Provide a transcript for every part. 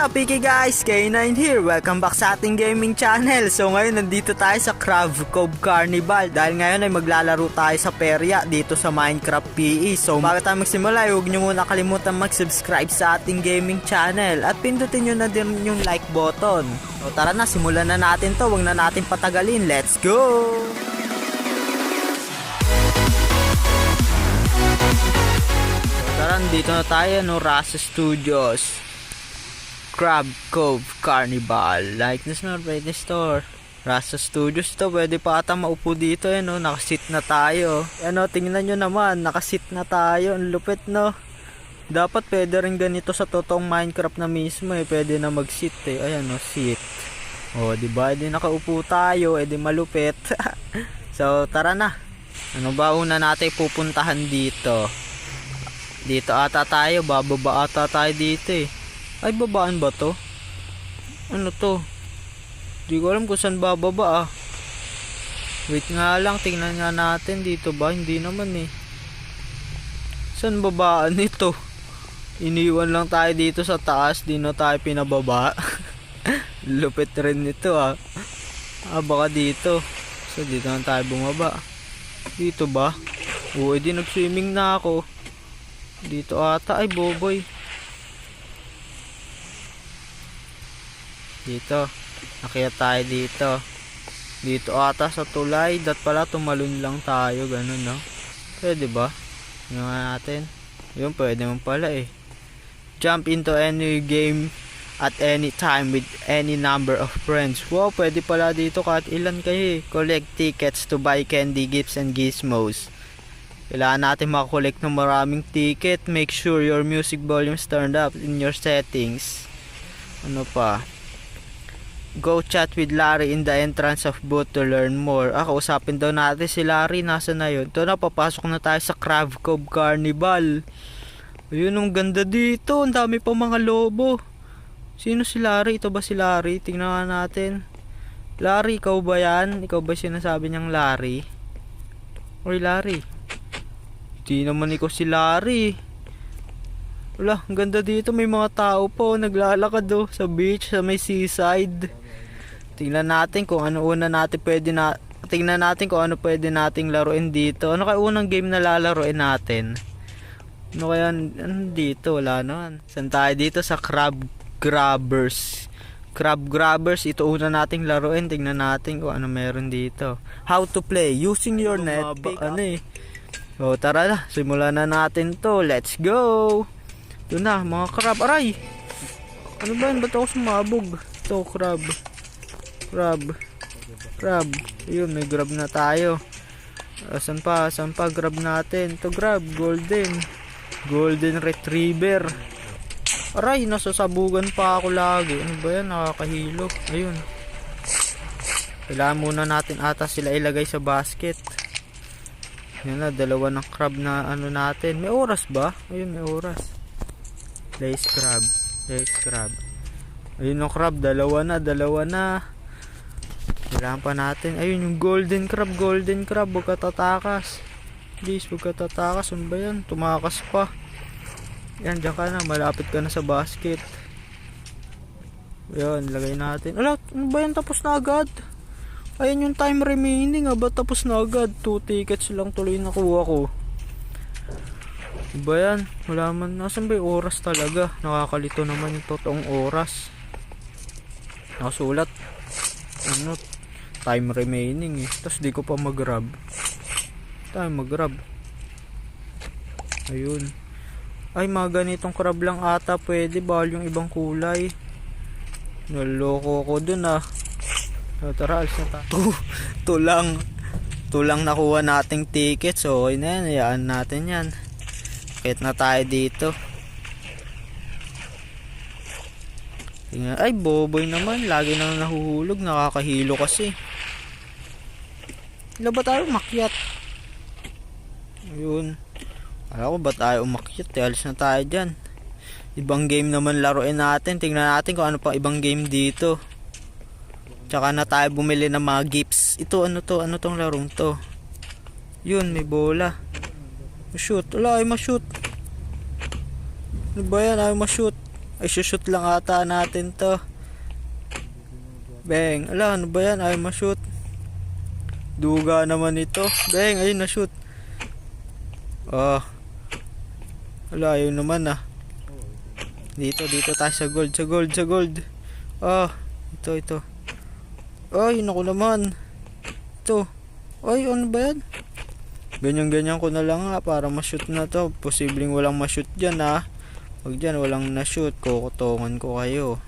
up, Piki guys? K9 here. Welcome back sa ating gaming channel. So ngayon nandito tayo sa Crab Cove Carnival dahil ngayon ay maglalaro tayo sa perya dito sa Minecraft PE. So bago tayo magsimula, huwag nyo muna kalimutan mag-subscribe sa ating gaming channel at pindutin nyo na din yung like button. So tara na, simulan na natin to. Huwag na natin patagalin. Let's go! So tara, dito na tayo, no? Rasa Studios. Crab Cove Carnival. Likeness na pwede store. Rasa Studios to, pwede pa ata maupo dito eh, no? Nakasit na tayo. Ano, tingnan nyo naman, nakasit na tayo. Ang lupit, no? Dapat pwede rin ganito sa totoong Minecraft na mismo eh. Pwede na mag-sit eh. Ayan, no, sit. O, di ba? Edi nakaupo tayo, edi malupit. so, tara na. Ano ba una natin pupuntahan dito? Dito ata tayo, bababa ata tayo dito eh. Ay, babaan ba to? Ano to? Di ko alam kung saan bababa ah. Wait nga lang, tingnan nga natin dito ba? Hindi naman eh. Saan babaan ito? Iniwan lang tayo dito sa taas, di na tayo pinababa. Lupit rin nito ah. Ah, baka dito. So, dito na tayo bumaba. Dito ba? Oo, edi nag-swimming na ako. Dito ata ay boboy. Dito. Nakita tayo dito. Dito ata sa tulay. Dat pala tumalon lang tayo. Ganun no. Pwede ba? Nga natin. Yun pwede mo pala eh. Jump into any game at any time with any number of friends. Wow, pwede pala dito kahit ilan kayo eh. Collect tickets to buy candy, gifts, and gizmos. Kailangan natin makakollect ng maraming ticket. Make sure your music volume is turned up in your settings. Ano pa? Go chat with Larry in the entrance of booth to learn more. Ah, kausapin daw natin si Larry. Nasa na yun? Ito na, papasok na tayo sa Crab Cove Carnival. Ayun, ang ganda dito. Ang dami pa mga lobo. Sino si Larry? Ito ba si Larry? Tingnan natin. Larry, ikaw ba yan? Ikaw ba sinasabi niyang Larry? Oy, Larry. Di naman ikaw si Larry. Wala, ang ganda dito. May mga tao po naglalakad do sa beach, sa may seaside. Tingnan natin kung ano una natin pwede na tingnan natin kung ano pwede nating laruin dito. Ano kaya unang game na lalaruin natin? Ano kaya ano dito? Wala naman. Saan tayo dito sa Crab Grabbers? Crab Grabbers, ito una nating laruin. Tingnan natin kung ano meron dito. How to play using your net. Ano eh. So tara na, simulan na natin to. Let's go! Ito na, mga crab. Aray! Ano ba yan? Ba't ako sumabog? Ito, crab. Crab. Crab. Ayun, may grab na tayo. Asan pa? Asan pa? Grab natin. Ito, grab. Golden. Golden Retriever. Aray, nasasabugan pa ako lagi. Ano ba yan? Nakakahilo. Ayun. Kailangan muna natin ata sila ilagay sa basket. Yan na, dalawa ng crab na ano natin. May oras ba? Ayun, may oras. Lace crab. Lace crab. Ayun yung crab, dalawa na, dalawa na. Kailangan pa natin. Ayun yung golden crab, golden crab. Huwag ka tatakas. Please, huwag ka tatakas. Ano ba yan? Tumakas pa. Yan, dyan ka na. Malapit ka na sa basket. Yan, lagay natin. Ala, ano ba yan? Tapos na agad. Ayun yung time remaining ah. Ba't tapos na agad? 2 tickets lang tuloy nakuha ko. Iba yan? Wala man. Nasaan ba oras talaga? Nakakalito naman yung totoong oras. Nakasulat. Ano? Time remaining eh. Tapos di ko pa mag-grab. Time mag-grab. Ayun. Ay, mga ganitong crab lang ata pwede. Bawal yung ibang kulay. Naloko ko dun ah. So, tara, alis na tayo. to lang. Nakuha nating ticket. So, okay na yan. Natin yan. Kahit na tayo dito. Tingnan. Ay, boboy naman. Lagi na nahuhulog. Nakakahilo kasi. Wala ba tayo makyat? Ayun. Alam ko ba tayo umakyat? Eh, alis na tayo dyan. Ibang game naman laruin natin. Tingnan natin kung ano pa ibang game dito. Tsaka na tayo bumili ng mga gifts. Ito ano to? Ano tong larong to? Yun, may bola. Shoot. Wala, ay ma-shoot. Ano ba yan? Ay ma-shoot. Ay, shoot lang ata natin to. Beng, ala, ano ba yan? Ay, ma-shoot. Duga naman ito. Beng, ayun na-shoot. Oh. Wala, ayun naman ah. Dito, dito tayo sa gold, sa gold, sa gold. Ah, ito, ito. Ay, naku naman. Ito. Ay, ano ba yan? Ganyan-ganyan ko na lang ha, para ma-shoot na to. Posibleng walang ma-shoot dyan ha. Pag dyan, walang na-shoot. Kukutongan ko kayo.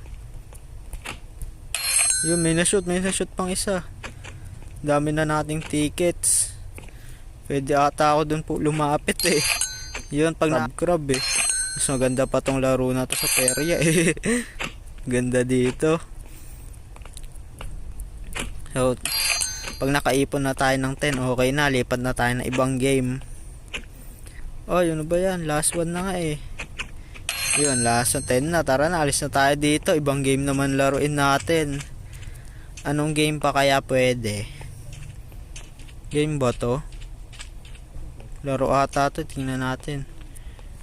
Yun, may na-shoot, may na-shoot pang isa. Dami na nating tickets. Pwede ata ako dun po lumapit eh. Yun, pag nag-crab eh. Mas maganda pa tong laro na to sa perya eh. Ganda dito. So, pag nakaipon na tayo ng 10, okay na. Lipat na tayo ng ibang game. Oh, yun ba yan? Last one na nga eh. Yun, last one. 10 na. Tara na, alis na tayo dito. Ibang game naman laruin natin. Anong game pa kaya pwede? Game ba to? Laro ata to. Tingnan natin.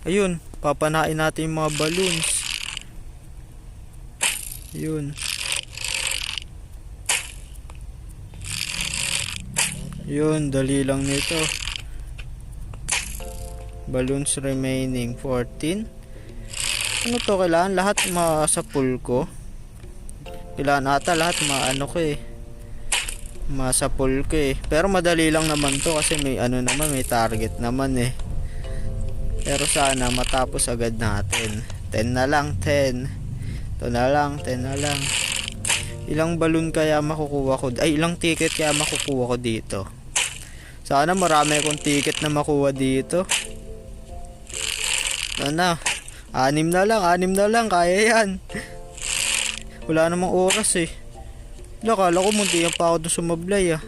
Ayun, papanain natin yung mga balloons. Yun. Yun, dali lang nito. Balloons remaining 14. Ano to, kailangan lahat sa pool ko. Kailangan ata lahat maano ko eh. Masa pool ko eh. Pero madali lang naman to kasi may ano naman, may target naman eh. Pero sana matapos agad natin. 10 na lang, 10. Ito na lang, 10 na lang. Ilang balloon kaya makukuha ko? Ay, ilang ticket kaya makukuha ko dito? Sana marami akong ticket na makuha dito. Sana. Anim na lang, anim na lang. Kaya yan. Wala namang oras eh. Wala, ko munti pa ako doon sumablay ah.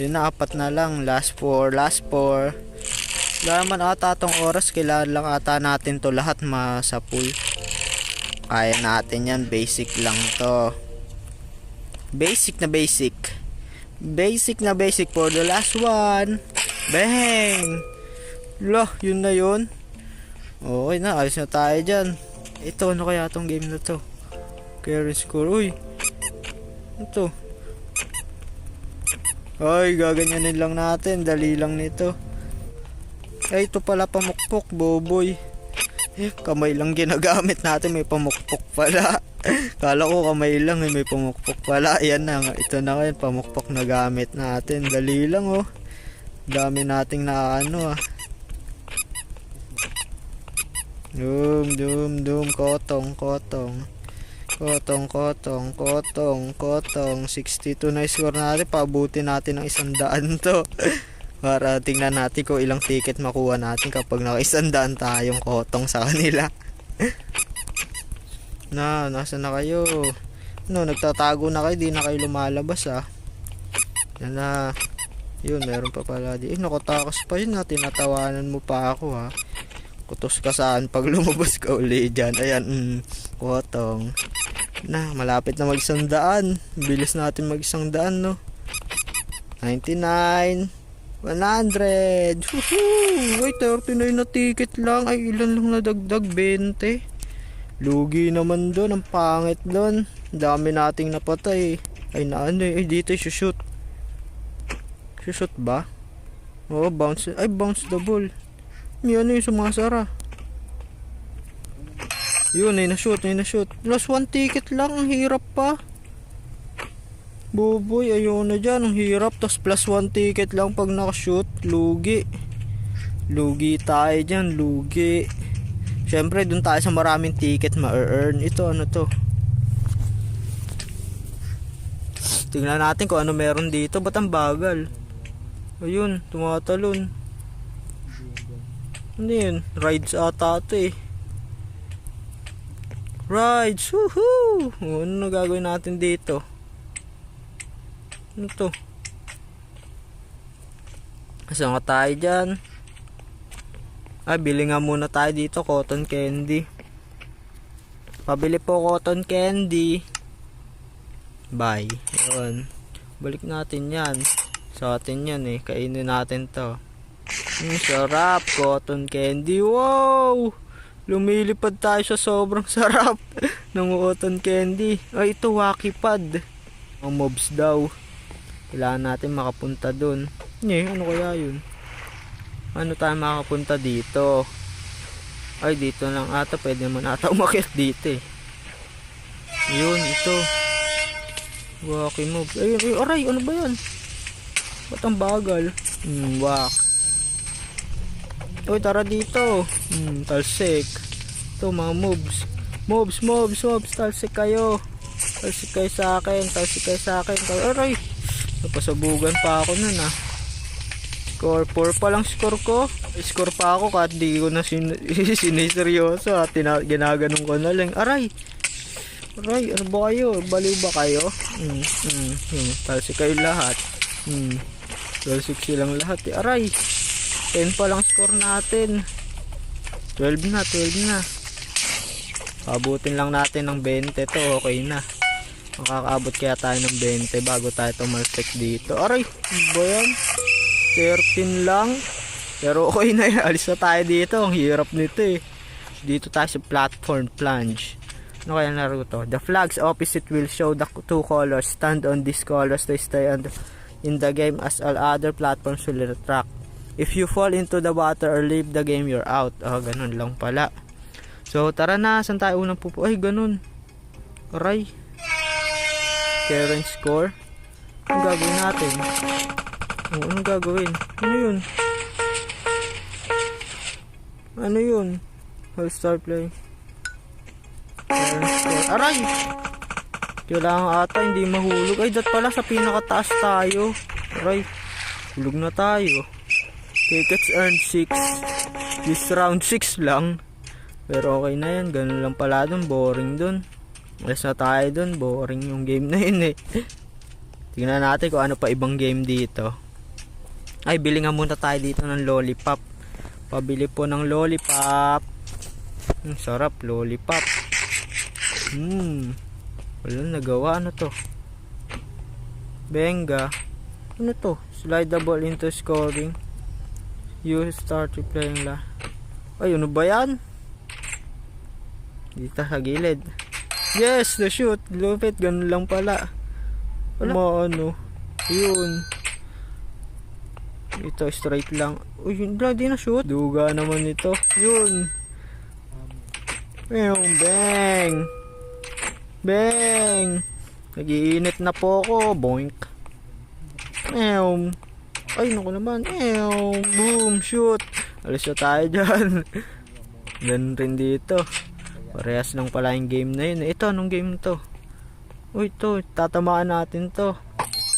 Yun na, apat na lang. Last four, last four. Wala naman ata tong oras. Kailangan lang ata natin to lahat sa pool. Kaya natin yan. Basic lang to. Basic na basic. Basic na basic for the last one. Bang! Lah, yun na yun. Okay na, alis na tayo dyan. Ito, ano kaya tong game na to? Carry score. Uy! Ito. Ay, gaganyanin lang natin. Dali lang nito. Ay, ito pala pamukpok, boboy. Eh, kamay lang ginagamit natin. May pamukpok pala. Kala ko kamay lang eh, may pamukpok pala. Ayan na. Ito na ngayon, pamukpok na gamit natin. Dali lang oh. Dami nating na ano ah. Dum, dum, dum. Kotong, kotong. Kotong, kotong, kotong, kotong. 62 na score natin. Pabuti natin ng isang daan to. Para tingnan natin kung ilang ticket makuha natin kapag naka isang daan tayong kotong sa kanila. na, nasa na kayo? No, nagtatago na kayo. Di na kayo lumalabas ah. Yan na. Yun, meron pa pala di. Eh, nakatakas pa yun ha. Tinatawanan mo pa ako ha. Kutos ka saan pag lumabas ka uli dyan. Ayan, mm, kotong. Na, malapit na mag isang daan. Bilis natin mag isang daan, no? 99. 100. Woohoo! Ay, 39 na ticket lang. Ay, ilan lang nadagdag? 20. Lugi naman doon. Ang pangit doon. Dami nating napatay. Ay, na ano eh. Ay, dito shoot. Shoot ba? Oo, bounce. Ay, bounce the ball. May ano yung sumasara. Yun, ay na-shoot, ay na-shoot. Plus one ticket lang, ang hirap pa. Buboy, ayun na dyan, ang hirap. Tapos plus one ticket lang pag nakashoot, lugi. Lugi tayo dyan, lugi. Siyempre, dun tayo sa maraming ticket ma-earn. Ito, ano to? Tingnan natin kung ano meron dito. Ba't ang bagal? Ayun, tumatalon. Ano yun? Rides ata ito eh. Rides! Woohoo! Ano na gagawin natin dito? Ano to? Saan ka tayo dyan? Ah, bili nga muna tayo dito. Cotton candy. Pabili po cotton candy. Bye. Yun. Balik natin yan. Sa atin yan eh. Kainin natin to. Mm, sarap. Cotton candy. Wow! Lumilipad tayo sa sobrang sarap ng cotton candy. Ay, ito, wacky pad. Ang mobs daw. Kailangan natin makapunta dun. Eh, ano kaya yun? Ano tayo makapunta dito? Ay, dito lang ata. Pwede naman ata umakit dito eh. Yun, ito. Wacky mob. Ay, ay, aray, ano ba yan? Ba't ang bagal? Hmm, wak. Uy, tara dito. Hmm, talsik. Ito, mga mobs. Mobs, mobs, mobs. Talsik kayo. Talsik kayo sa akin. Talsik kayo sa akin. Aray! Napasabugan pa ako nun ah. Score 4 pa lang score ko. Score pa ako kahit di ko na sin siniseryoso at tina- ginaganong ko na lang. Aray! Aray, ano ba kayo? Baliw ba kayo? Hmm, hmm, hmm. Talsik kayo lahat. Hmm. Talsik silang lahat eh. Aray! 10 pa lang score natin. 12 na, 12 na. Abutin lang natin ng 20 to, okay na. Makakaabot kaya tayo ng 20 bago tayo tumalsik dito. Aray, ano ba yan? 13 lang. Pero okay na yan. Alis na tayo dito. Ang hirap nito eh. Dito tayo sa platform plunge. Ano kaya laro to? The flags opposite will show the two colors. Stand on these colors to stay on the, in the game as all other platforms will retract. If you fall into the water or leave the game, you're out. Oh, ganun lang pala. So, tara na. Saan tayo unang pupo? Ay, ganun. Aray. Current score. Anong gagawin natin? Oh, anong gagawin? Ano yun? Ano yun? Playing. Current score. Aray! Kailangan ata hindi mahulog. Ay, dat pala sa pinakataas tayo. Aray. Hulog na tayo. Tickets earned 6. This round 6 lang. Pero okay na yan. Ganun lang pala dun. Boring dun. Alas na tayo dun. Boring yung game na yun eh. Tingnan natin kung ano pa ibang game dito. Ay, bili nga muna tayo dito ng lollipop. Pabili po ng lollipop. Ang sarap, lollipop. Hmm. Wala nagawa. Ano to? Benga. Ano to? Slide the ball into scoring. You start replaying la. Ay, ano ba yan? Dito sa gilid. Yes, the shoot. Lupit, ganun lang pala. Wala. ano. Yun. Ito, straight lang. Uy, yun di na shoot. Duga naman ito. Yun. Yung bang. Bang. Nagiinit na po ako. Boink. Meow. Ay, naku naman. Meow. Boom. Shoot. Alis na tayo dyan. Ganun rin dito. Parehas lang pala yung game na yun. Ito, anong game to? Uy, to. Tatamaan natin to.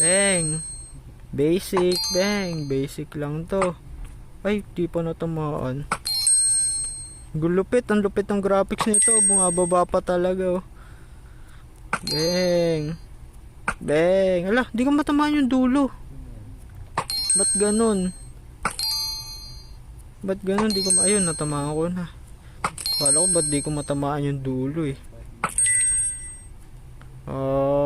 Bang. Basic. Bang. Basic lang to. Ay, di pa natamaan. Gulupit. Ang lupit ng graphics nito. Bumababa pa talaga, oh. Bang. Bang. Ala, di ko matamaan yung dulo. Ba't ganun? Ba't ganun? Di ko ma... Ayun, natamaan ko na. Kala ko ba't di ko matamaan yung dulo eh. Oh, bang!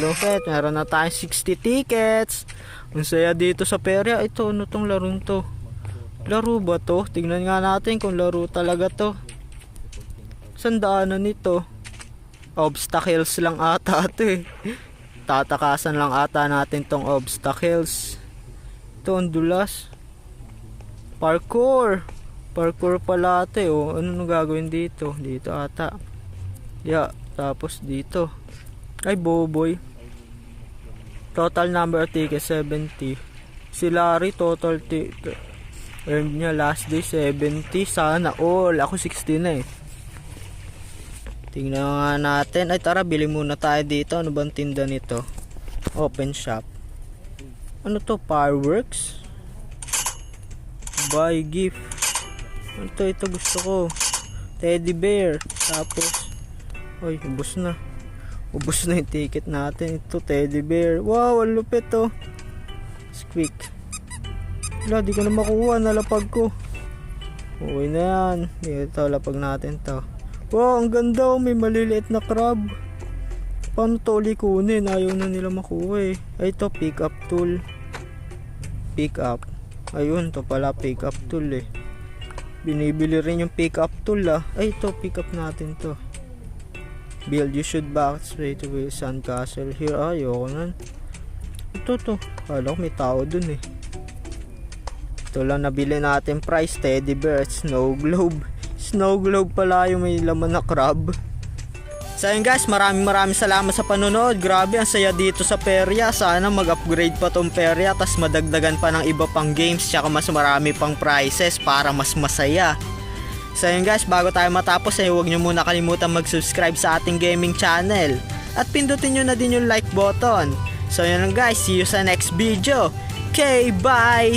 Lupit. Meron na tayong 60 tickets. Ang saya dito sa perya. Ito, ano tong larong to? Laro ba to? Tingnan nga natin kung laro talaga to. Saan daanan nito? Obstacles lang ata ito eh. Tatakasan lang ata natin tong obstacles. Ito, ang dulas. Parkour. Parkour pala ito eh. Oh. Ano nung gagawin dito? Dito ata. Yeah, tapos dito. Ay, boboy. Total number of tickets, 70. Si Larry, total ticket. Earned niya last day, 70. Sana all. Ako, 60 na eh. Tingnan nga natin. Ay, tara, bili muna tayo dito. Ano bang tinda nito? Open shop. Ano to? Fireworks? Buy gift. Ito, ito gusto ko. Teddy bear. Tapos, ay, ubos na. Ubos na yung ticket natin. Ito, teddy bear. Wow, ang lupit to. Squeak. Wala, di ko na makuha. Nalapag ko. Uwi na yan. Ito, lapag natin to. Wow, ang ganda. oh. May maliliit na crab. Paano to uli kunin? Ayaw na nila makuha eh. Ay, ito, pick up tool. Pick up. Ayun, to pala pick up tool eh. Binibili rin yung pickup tool ah. Ay, ito, pickup natin to. Build, you should back straight the sandcastle here. Ay, ayoko nun. Ito to. Kala ko may tao dun eh. Ito lang nabili natin price. Teddy bear snow globe. Snow globe pala yung may laman na crab. So yun guys, maraming maraming salamat sa panonood. Grabe, ang saya dito sa Peria. Sana mag-upgrade pa tong Peria, tas madagdagan pa ng iba pang games, tsaka mas marami pang prizes para mas masaya. So yun guys, bago tayo matapos, eh, huwag nyo muna kalimutan mag-subscribe sa ating gaming channel. At pindutin nyo na din yung like button. So yun lang guys, see you sa next video. Okay, bye!